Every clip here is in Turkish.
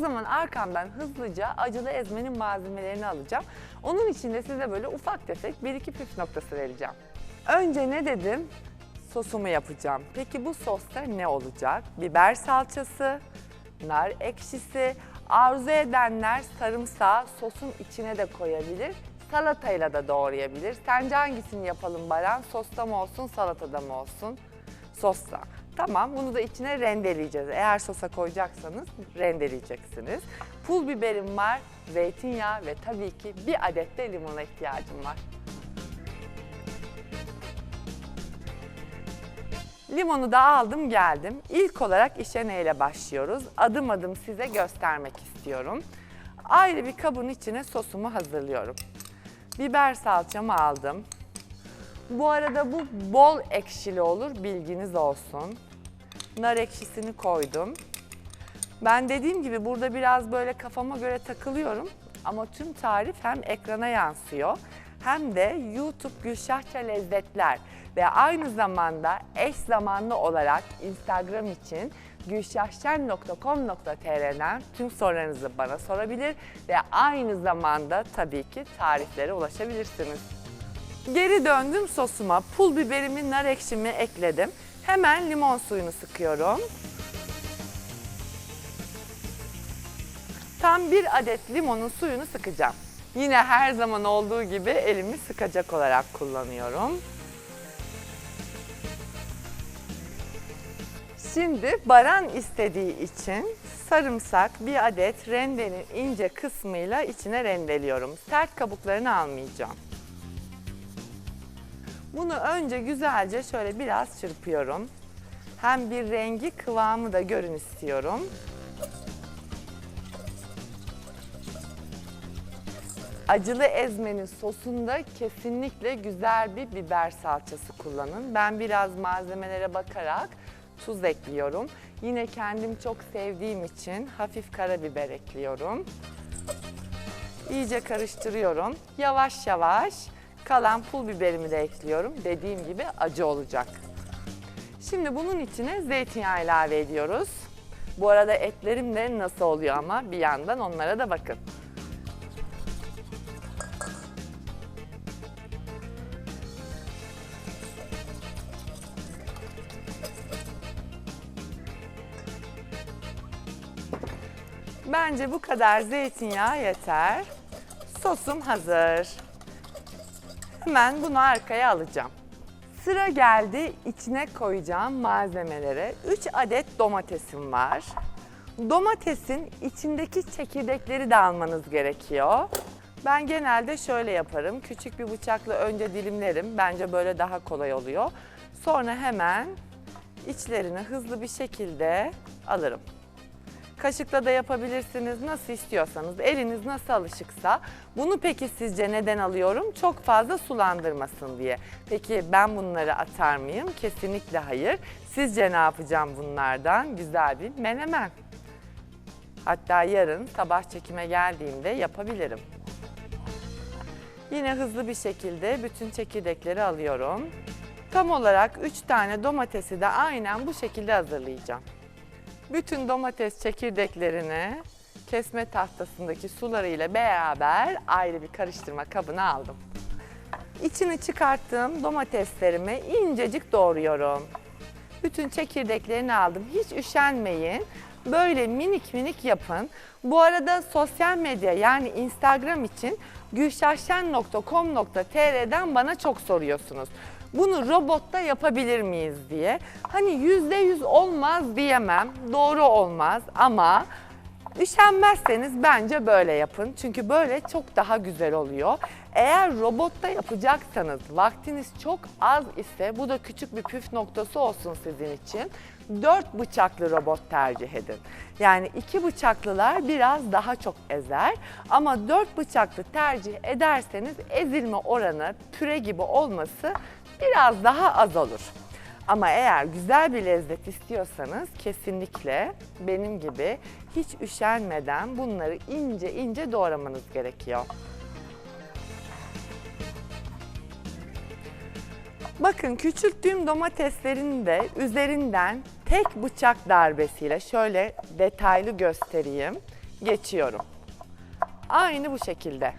zaman arkamdan hızlıca acılı ezmenin malzemelerini alacağım. Onun için de size böyle ufak tefek bir iki püf noktası vereceğim. Önce ne dedim? Sosumu yapacağım. Peki bu sosta ne olacak? Biber salçası, nar ekşisi, arzu edenler sarımsağı sosun içine de koyabilir. Salatayla da doğrayabilir. Sence hangisini yapalım Baran? Sosta mı olsun, salatada mı olsun? Sosta. Tamam bunu da içine rendeleyeceğiz. Eğer sosa koyacaksanız rendeleyeceksiniz. Pul biberim var, zeytinyağı ve tabii ki bir adet de limona ihtiyacım var. Limonu da aldım geldim. İlk olarak işe neyle başlıyoruz? Adım adım size göstermek istiyorum. Ayrı bir kabın içine sosumu hazırlıyorum. Biber salçamı aldım. Bu arada bu bol ekşili olur bilginiz olsun. Nar ekşisini koydum. Ben dediğim gibi burada biraz böyle kafama göre takılıyorum. Ama tüm tarif hem ekrana yansıyor hem de YouTube Gülşahça Lezzetler ve aynı zamanda eş zamanlı olarak Instagram için gülşahşen.com.tr'den tüm sorularınızı bana sorabilir ve aynı zamanda tabii ki tariflere ulaşabilirsiniz. Geri döndüm sosuma. Pul biberimi, nar ekşimi ekledim. Hemen limon suyunu sıkıyorum. Tam bir adet limonun suyunu sıkacağım. Yine her zaman olduğu gibi elimi sıkacak olarak kullanıyorum. Şimdi Baran istediği için sarımsak bir adet rendenin ince kısmıyla içine rendeliyorum. Sert kabuklarını almayacağım. Bunu önce güzelce şöyle biraz çırpıyorum. Hem bir rengi kıvamı da görün istiyorum. Acılı ezmenin sosunda kesinlikle güzel bir biber salçası kullanın. Ben biraz malzemelere bakarak tuz ekliyorum. Yine kendim çok sevdiğim için hafif karabiber ekliyorum. İyice karıştırıyorum. Yavaş yavaş kalan pul biberimi de ekliyorum. Dediğim gibi acı olacak. Şimdi bunun içine zeytinyağı ilave ediyoruz. Bu arada etlerim de nasıl oluyor ama bir yandan onlara da bakın. Bence bu kadar zeytinyağı yeter. Sosum hazır. Hemen bunu arkaya alacağım. Sıra geldi içine koyacağım malzemelere. 3 adet domatesim var. Domatesin içindeki çekirdekleri de almanız gerekiyor. Ben genelde şöyle yaparım. Küçük bir bıçakla önce dilimlerim. Bence böyle daha kolay oluyor. Sonra hemen içlerini hızlı bir şekilde alırım. Kaşıkla da yapabilirsiniz nasıl istiyorsanız, eliniz nasıl alışıksa. Bunu peki sizce neden alıyorum? Çok fazla sulandırmasın diye. Peki ben bunları atar mıyım? Kesinlikle hayır. Sizce ne yapacağım bunlardan? Güzel bir menemen. Hatta yarın sabah çekime geldiğimde yapabilirim. Yine hızlı bir şekilde bütün çekirdekleri alıyorum. Tam olarak 3 tane domatesi de aynen bu şekilde hazırlayacağım. Bütün domates çekirdeklerini kesme tahtasındaki sularıyla beraber ayrı bir karıştırma kabına aldım. İçini çıkarttığım domateslerimi incecik doğruyorum. Bütün çekirdeklerini aldım. Hiç üşenmeyin. Böyle minik minik yapın. Bu arada sosyal medya yani Instagram için gülşahşen.com.tr'den bana çok soruyorsunuz. Bunu robotta yapabilir miyiz diye. Hani yüzde yüz olmaz diyemem. Doğru olmaz ama Üşenmezseniz bence böyle yapın. Çünkü böyle çok daha güzel oluyor. Eğer robotta yapacaksanız vaktiniz çok az ise bu da küçük bir püf noktası olsun sizin için. 4 bıçaklı robot tercih edin. Yani iki bıçaklılar biraz daha çok ezer ama 4 bıçaklı tercih ederseniz ezilme oranı püre gibi olması biraz daha az olur. Ama eğer güzel bir lezzet istiyorsanız kesinlikle benim gibi hiç üşenmeden bunları ince ince doğramanız gerekiyor. Bakın küçülttüğüm domateslerin de üzerinden tek bıçak darbesiyle şöyle detaylı göstereyim. geçiyorum. Aynı bu şekilde.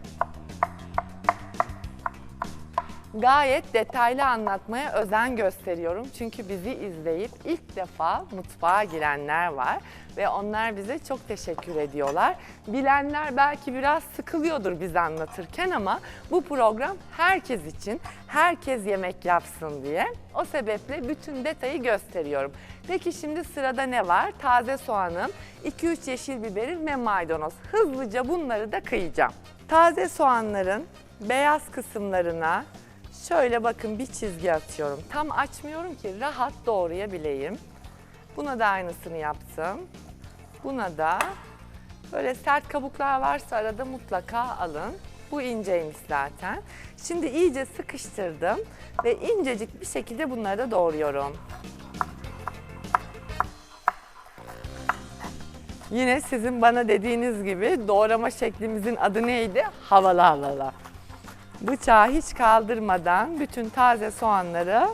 Gayet detaylı anlatmaya özen gösteriyorum. Çünkü bizi izleyip ilk defa mutfağa girenler var ve onlar bize çok teşekkür ediyorlar. Bilenler belki biraz sıkılıyordur biz anlatırken ama bu program herkes için, herkes yemek yapsın diye. O sebeple bütün detayı gösteriyorum. Peki şimdi sırada ne var? Taze soğanım, 2-3 yeşil biberim ve maydanoz. Hızlıca bunları da kıyacağım. Taze soğanların beyaz kısımlarına Şöyle bakın bir çizgi atıyorum. Tam açmıyorum ki rahat doğrayabileyim. Buna da aynısını yaptım. Buna da böyle sert kabuklar varsa arada mutlaka alın. Bu inceymiş zaten. Şimdi iyice sıkıştırdım ve incecik bir şekilde bunları da doğruyorum. Yine sizin bana dediğiniz gibi doğrama şeklimizin adı neydi? Havalı havalı. Bıçağı hiç kaldırmadan bütün taze soğanları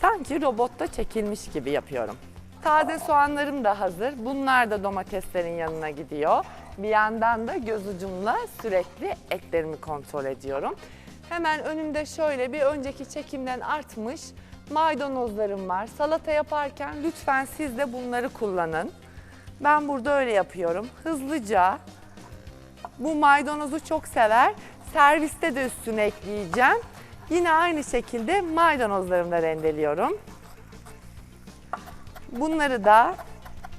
sanki robotta çekilmiş gibi yapıyorum. Taze soğanlarım da hazır. Bunlar da domateslerin yanına gidiyor. Bir yandan da göz ucumla sürekli etlerimi kontrol ediyorum. Hemen önümde şöyle bir önceki çekimden artmış maydanozlarım var. Salata yaparken lütfen siz de bunları kullanın. Ben burada öyle yapıyorum. Hızlıca bu maydanozu çok sever. Serviste de üstüne ekleyeceğim. Yine aynı şekilde maydanozlarımı da rendeliyorum. Bunları da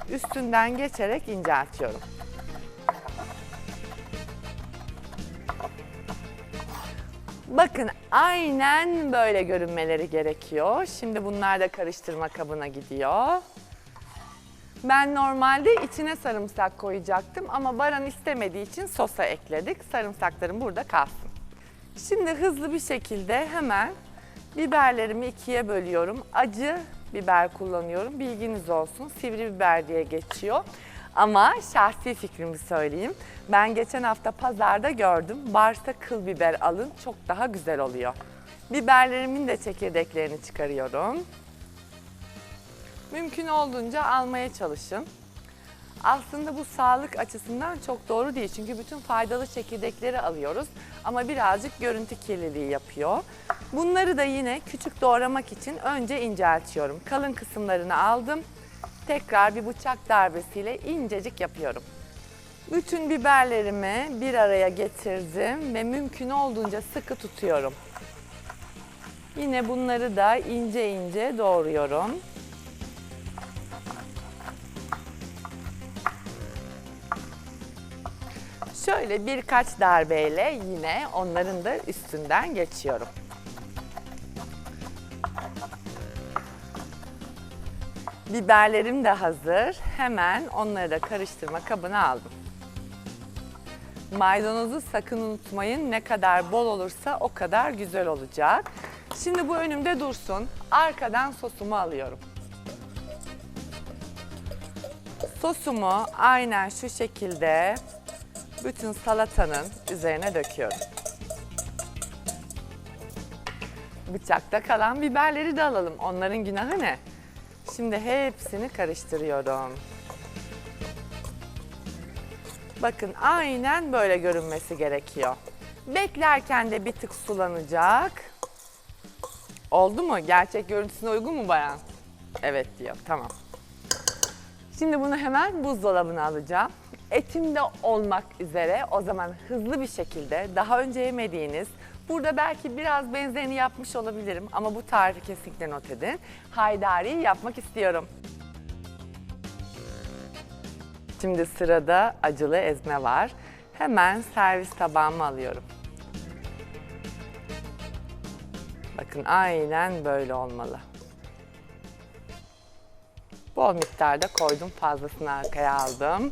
üstünden geçerek inceltiyorum. Bakın aynen böyle görünmeleri gerekiyor. Şimdi bunlar da karıştırma kabına gidiyor. Ben normalde içine sarımsak koyacaktım ama Baran istemediği için sosa ekledik. Sarımsaklarım burada kalsın. Şimdi hızlı bir şekilde hemen biberlerimi ikiye bölüyorum. Acı biber kullanıyorum. Bilginiz olsun. Sivri biber diye geçiyor. Ama şahsi fikrimi söyleyeyim. Ben geçen hafta pazarda gördüm. Varsa kıl biber alın çok daha güzel oluyor. Biberlerimin de çekirdeklerini çıkarıyorum. Mümkün olduğunca almaya çalışın. Aslında bu sağlık açısından çok doğru değil. Çünkü bütün faydalı çekirdekleri alıyoruz ama birazcık görüntü kirliliği yapıyor. Bunları da yine küçük doğramak için önce inceltiyorum. Kalın kısımlarını aldım. Tekrar bir bıçak darbesiyle incecik yapıyorum. Bütün biberlerimi bir araya getirdim ve mümkün olduğunca sıkı tutuyorum. Yine bunları da ince ince doğruyorum. Şöyle birkaç darbeyle yine onların da üstünden geçiyorum. Biberlerim de hazır. Hemen onları da karıştırma kabına aldım. Maydanozu sakın unutmayın. Ne kadar bol olursa o kadar güzel olacak. Şimdi bu önümde dursun. Arkadan sosumu alıyorum. Sosumu aynen şu şekilde bütün salatanın üzerine döküyorum. Bıçakta kalan biberleri de alalım. Onların günahı ne? Şimdi hepsini karıştırıyorum. Bakın aynen böyle görünmesi gerekiyor. Beklerken de bir tık sulanacak. Oldu mu? Gerçek görüntüsüne uygun mu bayan? Evet diyor. Tamam. Şimdi bunu hemen buzdolabına alacağım. Etim de olmak üzere o zaman hızlı bir şekilde daha önce yemediğiniz, burada belki biraz benzerini yapmış olabilirim ama bu tarifi kesinlikle not edin. Haydari yapmak istiyorum. Şimdi sırada acılı ezme var. Hemen servis tabağıma alıyorum. Bakın aynen böyle olmalı. Bol miktarda koydum, fazlasını arkaya aldım.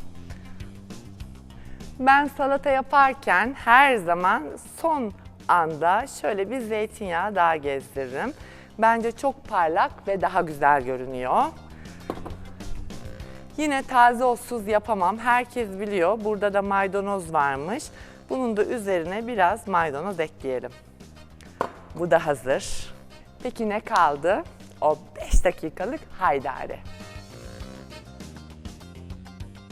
Ben salata yaparken her zaman son anda şöyle bir zeytinyağı daha gezdiririm. Bence çok parlak ve daha güzel görünüyor. Yine taze ozsuz yapamam. Herkes biliyor. Burada da maydanoz varmış. Bunun da üzerine biraz maydanoz ekleyelim. Bu da hazır. Peki ne kaldı? O 5 dakikalık haydari.